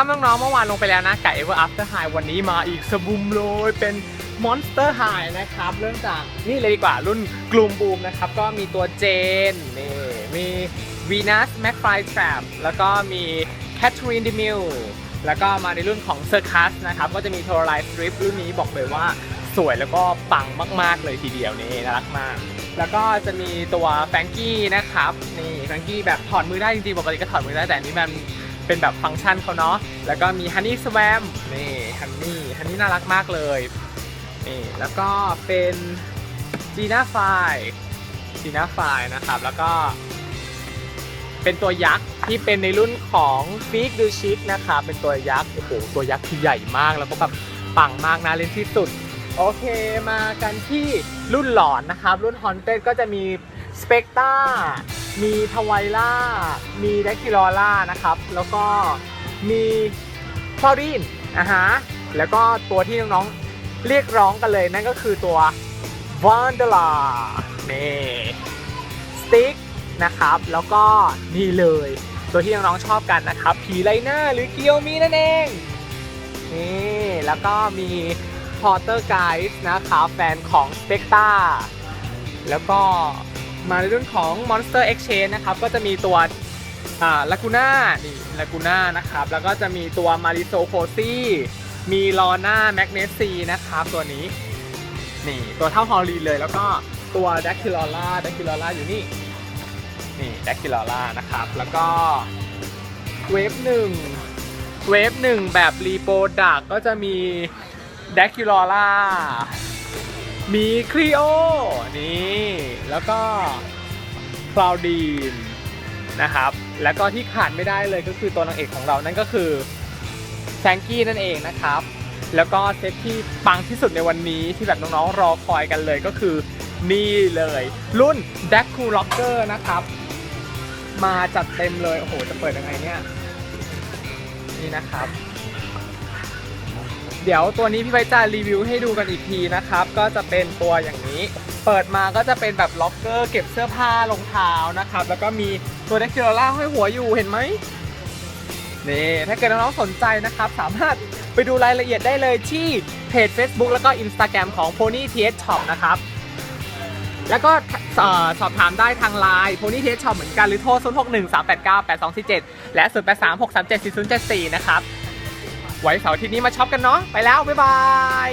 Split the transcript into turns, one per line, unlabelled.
ครับน้องๆเมื่อวานลงไปแล้วนะไกับ Ever After High วันนี้มาอีกสบุมเลยเป็น Monster High นะครับ เริ่มจากนี่เลยดีกว่ารุ่นกลุ่มบูมนะครับ ก็มีตัวเจนนี่มี Venus m a c f l y Trap แล้วก็มี Catherine d e m i l แล้วก็มาในรุ่นของ Circus นะครับ ก็จะมี t o r l i Strip รุ่นนี้บอกเลยว่าสวยแล้วก็ปังมาก ๆ เลยทีเดียวนี่น่ารักมาก แล้วก็จะมีตัวแฟงกี้นะครับนี่แฟงกี้แบบถอดมือได้จริงๆปกติก็ถอดมือได้แต่อันนี้มัน เป็นแบบฟังก์ชันเขาเนาะแล้วก็มีฮันนี่สวมนี่ฮันนี่ฮันนี่น่ารักมากเลยนี่แล้วก็เป็นจีน่าไฟจีน่าไฟนะครับ แล้วก็ เป็นตัวยักษ์ที่เป็นในรุ่นของฟิกดูชิกนะครับเป็นตัวยักษ์โอ้โหตัวยักษ์ที่ใหญ่มากแล้วก็แบบปังมากนะเล่นที่สุด โอเคมากันที่รุ่นหลอนนะครับ รุ่นฮอนเต็ก็จะมีสเปกต a มีทวายล่า มีเดคิลอล่านะครับ แล้วก็มีคลาดินอะฮะ แล้วก็ตัวที่น้องๆเรียกร้องกันเลยนั่นก็คือตัววันเดลานี่สติ๊กนะครับ แล้วก็นี่เลย ตัวที่น้องๆชอบกันนะครับ ผีไลหน้าหรือเกียวมีนั่นเอง นี่ แล้วก็มี Porter Guys นะครับ แฟนของ Spectra แล้วก็ มาในรุ่นของ Monster Exchange นะครับ ก็จะมีตัวอ่าลากูน่านี่ลากูน่านะครับ แล้วก็จะมีตัว Mariso c o s y มีลอน่าแมกเนซีนะครับ ตัวนี้ นี่ตัวเท่าฮอลลีเลย แล้วก็ตัว d a c คิลอล่า d a c คิลอล่าอยู่นี่ นี่ d a c คิลอล่านะครับ แล้วก็เวฟหนึ่งเวฟหนึ่งแบบรีโปรดักก็จะมี d ดคิลอล่า มีครีโอ นี่ แล้วก็คลาวดีนนะครับ แล้วก็ที่ขาดไม่ได้เลยก็คือตัวนางเอกของเรานั่นก็คือแซงกี้นั่นเองนะครับ แล้วก็เซตที่ปังที่สุดในวันนี้ที่แบบน้องๆรอคอยกันเลยก็คือนี่เลย รุ่น d a c คูล็อกเกอร์นะครับ มาจัดเต็มเลย โอ้โห จะเปิดยังไงเนี่ย นี่นะครับ เดี๋ยวตัวนี้พี่ไว้จะรีวิวให้ดูกันอีกทีนะครับ ก็จะเป็นตัวอย่างนี้ เปิดมาก็จะเป็นแบบล็อกเกอร์เก็บเสื้อผ้ารองเท้านะครับ แล้วก็มีตัวเดคิโรล่าห้อยหัวอยู่เห็นไหมนี่ถ้าเกิดน้องๆสนใจนะครับ สามารถไปดูรายละเอียดได้เลยที่เพจ Facebook แล้วก็ Instagram ของ Pony TS Shop นะครับ แล้วก็สอบถามได้ทางไลน์ Pony TS Shop เหมือนกันหรือโทร 0 6 1 3 8 9 8 2 4 7 และ 0 8 3 6 3 7 4 0 7 4 นะครับ ไว้เสาร์อาทิตย์นี้มาช็อปกันเนาะไปแล้วบ๊ายบาย